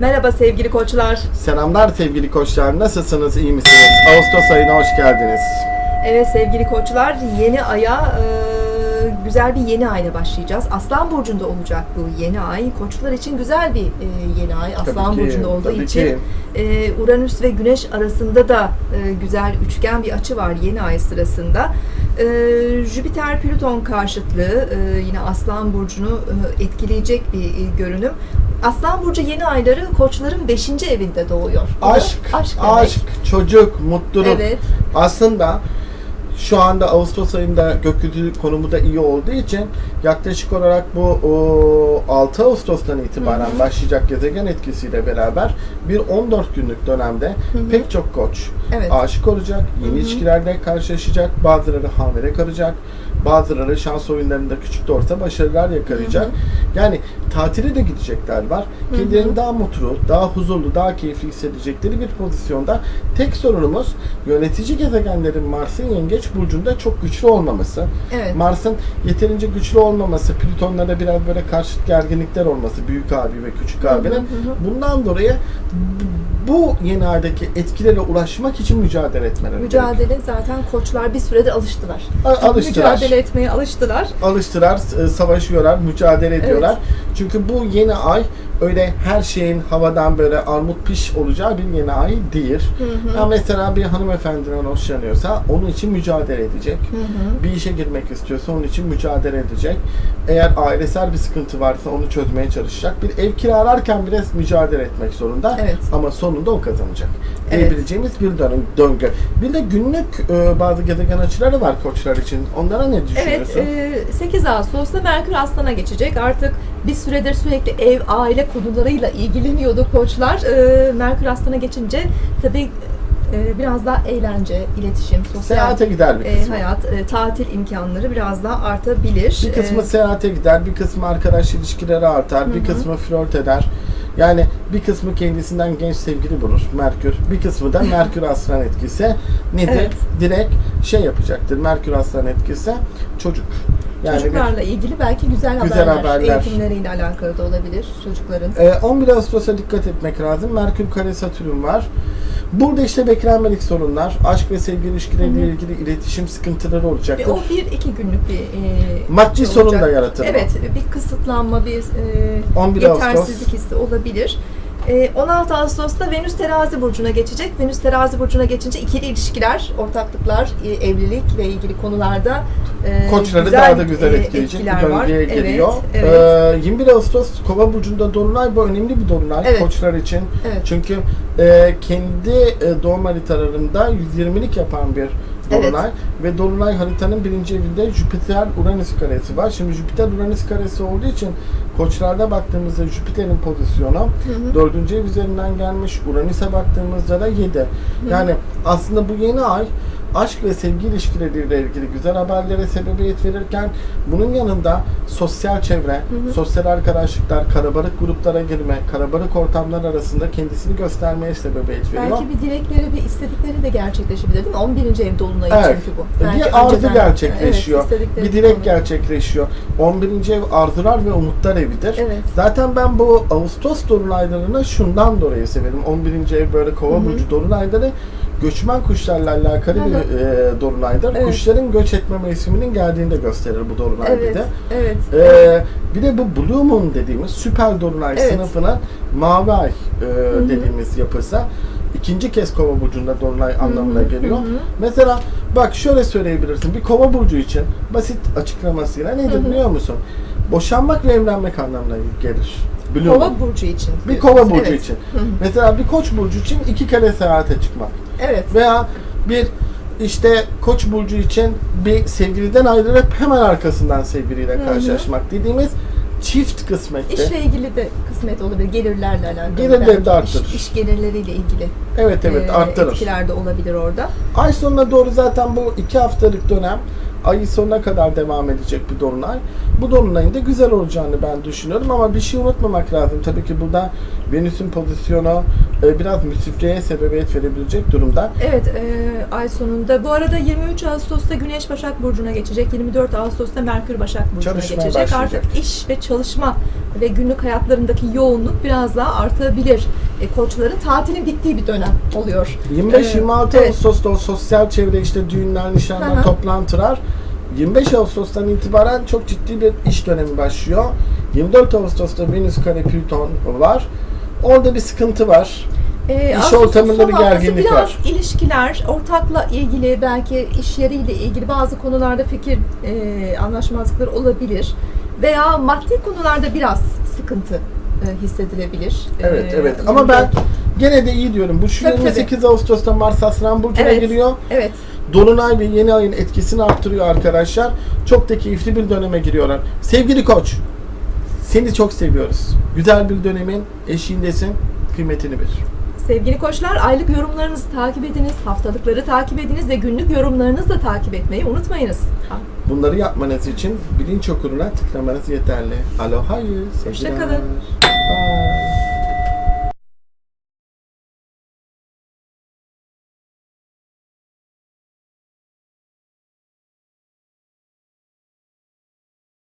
Merhaba sevgili koçlar. Selamlar sevgili koçlar. Nasılsınız? iyi misiniz? Ağustos ayına hoş geldiniz. Evet sevgili koçlar yeni aya e, güzel bir yeni ayla başlayacağız. Aslan burcunda olacak bu yeni ay. Koçlar için güzel bir e, yeni ay. Aslan ki, burcunda olduğu tabii için ki. e, Uranüs ve Güneş arasında da e, güzel üçgen bir açı var yeni ay sırasında. E, Jüpiter Plüton karşıtlığı e, yine Aslan burcunu e, etkileyecek bir e, görünüm. Aslan burcu yeni ayları koçların 5. evinde doğuyor. Aşk, aşk, aşk, demek. çocuk, mutluluk. Evet. Aslında şu anda Ağustos ayında gökyüzü konumu da iyi olduğu için yaklaşık olarak bu o, 6 Ağustos'tan itibaren Hı hı. başlayacak gezegen etkisiyle beraber bir 14 günlük dönemde hı. pek çok koç Evet. aşık olacak, yeni Hı hı. ilişkilerle karşılaşacak, bazıları hamile kalacak, bazıları şans oyunlarında küçük de olsa başarılar yakalayacak. Hı Yani tatile de gidecekler var. Kendilerini daha mutlu, daha huzurlu, daha keyifli hissedecekleri bir pozisyonda. Tek sorunumuz yönetici gezegenlerin Mars'ın yengeç burcunda çok güçlü olmaması. Evet. Mars'ın yeterince güçlü olmaması, Plüton'lara biraz böyle karşıt gerginlikler olması, büyük abi ve küçük abinin. Bundan dolayı bu yeni aydaki etkilere ulaşmak için mücadele etmeleri gerekiyor. Mücadele zaten koçlar bir sürede alıştılar. A- alıştılar. Mücadele etmeye alıştılar. alıştılar, e, savaşıyorlar, mücadele ediyorlar. Çünkü bu yeni ay öyle her şeyin havadan böyle armut piş olacağı bir yeni ay değil. Hı hı. Ya mesela bir hanımefendiden hoşlanıyorsa onun için mücadele edecek. Hı hı. Bir işe girmek istiyorsa onun için mücadele edecek. Eğer ailesel bir sıkıntı varsa onu çözmeye çalışacak. Bir ev kiralarken bile mücadele etmek zorunda. Evet. Ama sonunda o kazanacak. Evet. Diyebileceğimiz bir dön- döngü. Bir de günlük e, bazı gezegen açıları var koçlar için. Onlara ne Evet, düşünüyorsun? e, 8 Ağustos'ta Merkür Aslan'a geçecek. Artık bir süredir sürekli ev, aile konularıyla ilgileniyordu koçlar. E, Merkür Aslan'a geçince tabii e, biraz daha eğlence, iletişim, sosyal Seyahate gider bir e, kısmı. hayat, e, tatil imkanları biraz daha artabilir. Bir kısmı E, seyahate gider, bir kısmı arkadaş ilişkileri artar, Hı bir kısmı flört eder. Yani bir kısmı kendisinden genç sevgili bulur Merkür. Bir kısmı da Merkür Aslan etkisi. Nedir? Evet. Direkt şey yapacaktır. Merkür Aslan etkisi çocuk. Yani bir- Çocuklarla ilgili belki güzel, Güzel haberler, haberler. eğitimleriyle alakalı da olabilir çocukların. Ee, 11 Ağustos'a dikkat etmek lazım. Merkür kare Satürn var. Burada işte beklenmedik sorunlar, aşk ve sevgi ilişkileriyle Hı hı. ilgili iletişim sıkıntıları Ve olacaktır. o bir iki günlük bir e, Maddi sorun da yaratır. Evet, bir kısıtlanma, bir e, 11 yetersizlik Ağustos. hissi olabilir. E, 16 Ağustos'ta Venüs Terazi burcuna geçecek. Venüs Terazi burcuna geçince ikili ilişkiler, ortaklıklar, e, evlilikle ilgili konularda e, Koçları güzel, daha da güzel e, etkileyecek bir etkiler var. Evet, geliyor. evet. Ee, 21 Ağustos Kova burcunda dolunay bu önemli bir dolunay Evet. koçlar için. Evet. Çünkü kendi doğum haritalarında 120'lik yapan bir dolunay ve dolunay haritanın birinci evinde Jüpiter Uranüs karesi var. Şimdi Jüpiter Uranüs karesi olduğu için koçlarda baktığımızda Jüpiter'in pozisyonu hı. dördüncü ev üzerinden gelmiş. Uranüs'e baktığımızda da 7. Yani aslında bu yeni ay aşk ve sevgi ilişkileriyle ilgili güzel haberlere sebebiyet verirken bunun yanında sosyal çevre, hı. sosyal arkadaşlıklar, karabarık gruplara girme, karabarık ortamlar arasında kendisini göstermeye sebebiyet veriyor. Belki bir dilekleri, bir istedikleri de gerçekleşebilir değil mi? 11. ev dolunayı Evet. çünkü bu. Belki bir arzu önceden- gerçekleşiyor. Evet, bir dilek konu. gerçekleşiyor. 11. ev arzular ve umutlar evidir. Evet. Zaten ben bu Ağustos dolunaylarını şundan dolayı severim. 11. ev böyle kova Hı hı. burcu dolunayları göçmen kuşlarla alakalı bir e, dolunaydır. Evet. Kuşların göç etme mevsiminin geldiğini de gösterir bu dolunay bir Evet, de. evet. Ee, bir de bu Blue Moon dediğimiz süper dolunay Evet. sınıfının mavi ay e, dediğimiz yapısı ikinci kez kova burcunda dolunay anlamına geliyor. Mesela bak şöyle söyleyebilirsin. Bir kova burcu için basit açıklamasıyla nedir biliyor musun? Boşanmak ve evlenmek anlamına gelir. Blue Kova burcu için. Bir kova burcu Evet. için. Mesela bir koç burcu için iki kere seyahate çıkmak. Evet. Veya bir işte koç burcu için bir sevgiliden ayrılıp hemen arkasından sevgiliyle karşılaşmak dediğimiz çift kısmette. İşle ilgili de kısmet olabilir. Gelirlerle alakalı. Gelirleri de arttırır. İş, iş gelirleriyle ilgili Evet evet e, arttırır. etkiler de olabilir orada. Ay sonuna doğru zaten bu iki haftalık dönem ay sonuna kadar devam edecek bir dolunay. Bu dolunayın da güzel olacağını ben düşünüyorum ama bir şey unutmamak lazım. Tabii ki burada Venüs'ün pozisyonu e, biraz müsrifliğe sebebiyet verebilecek durumda. Evet, e, ay sonunda. Bu arada 23 Ağustos'ta Güneş Başak Burcu'na geçecek. 24 Ağustos'ta Merkür Başak Burcu'na Çalışmaya geçecek. başlayacak. Artık iş ve çalışma ve günlük hayatlarındaki yoğunluk biraz daha artabilir. E, koçların tatilin bittiği bir dönem oluyor. 25-26 Ee, evet. Ağustos'ta o sosyal çevre işte düğünler, nişanlar, hı. toplantılar 25 Ağustos'tan itibaren çok ciddi bir iş dönemi başlıyor. 24 Ağustos'ta Venüs kare Plüton var. Orada bir sıkıntı var. E, İş ortamında bir gerginlik biraz var. ilişkiler, ortakla ilgili belki iş yeriyle ilgili bazı konularda fikir e, anlaşmazlıkları olabilir. Veya maddi konularda biraz sıkıntı e, hissedilebilir. Evet E, evet ama 24 ben gene de iyi diyorum. Bu şu Tabii, tabii. 28 Ağustos'ta Mars Aslan Burcu'na Evet. giriyor. Evet. Dolunay ve yeni ayın etkisini arttırıyor arkadaşlar. Çok da keyifli bir döneme giriyorlar. Sevgili koç, seni çok seviyoruz. Güzel bir dönemin eşiğindesin. Kıymetini bil. Sevgili koçlar aylık yorumlarınızı takip ediniz, haftalıkları takip ediniz ve günlük yorumlarınızı da takip etmeyi unutmayınız. Bunları yapmanız için bilinç okuruna tıklamanız yeterli. Aloha, sevgiler. Hoşça kalın. Bye.